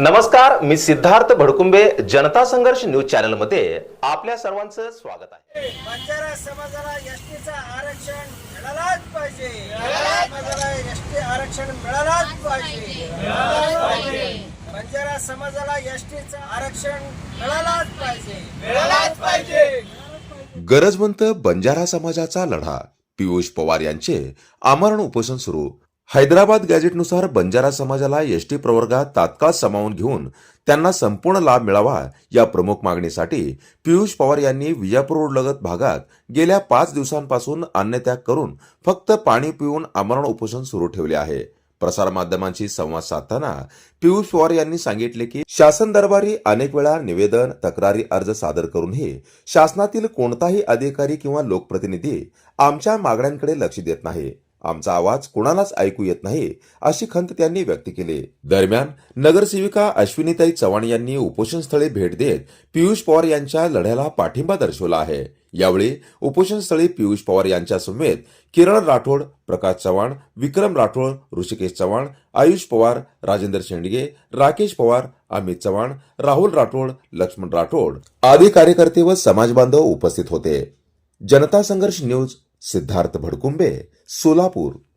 नमस्कार मी सिद्धार्थ भडकुंबे जनता संघर्ष न्यूज चॅनलमध्ये आपल्या सर्वांचं स्वागत आहे. बंजारा समाजाला एसटीचं आरक्षण मिळालाच पाहिजे. समाजाला एसटी आरक्षण मिळालाच पाहिजे. बंजारा समाजाला एसटीचं आरक्षण मिळालाच पाहिजे. मिळालाच पाहिजे. गरजवंत बंजारा समाजाचा लढा पियुष पवार यांचे आमरण उपोषण सुरू हैदराबाद गॅझेटनुसार बंजारा समाजाला एसटी प्रवर्गात तात्काळ सामावून घेऊन त्यांना संपूर्ण लाभ मिळावा या प्रमुख मागणीसाठी पियुष पवार यांनी विजापूर रोडलगत भागात गेल्या पाच दिवसांपासून अन्नत्याग करून फक्त पाणी पिऊन आमरण उपोषण सुरू ठेवले आहे. प्रसारमाध्यमांशी संवाद साधताना पियुष पवार यांनी सांगितले की शासन दरबारी अनेक वेळा निवेदन तक्रारी अर्ज सादर करूनही शासनातील कोणताही अधिकारी किंवा लोकप्रतिनिधी आमच्या मागण्यांकडे लक्ष देत नाही. आमचा आवाज कोणालाच ऐकू येत नाही अशी खंत त्यांनी व्यक्त केली. दरम्यान नगरसेविका अश्विनीताई चव्हाण यांनी उपोषणस्थळी भेट देत पियुष पवार यांच्या लढ्याला पाठिंबा दर्शवला आहे. यावेळी उपोषणस्थळी पियुष पवार यांच्या समेत किरण राठोड प्रकाश चव्हाण विक्रम राठोड ऋषिकेश चव्हाण आयुष पवार राजेंद्र शेंडगे राकेश पवार अमित चव्हाण राहुल राठोड लक्ष्मण राठोड आदी कार्यकर्ते व समाजबांधव उपस्थित होते. जनता संघर्ष न्यूज सिद्धार्थ भडकुंबे सोलापूर.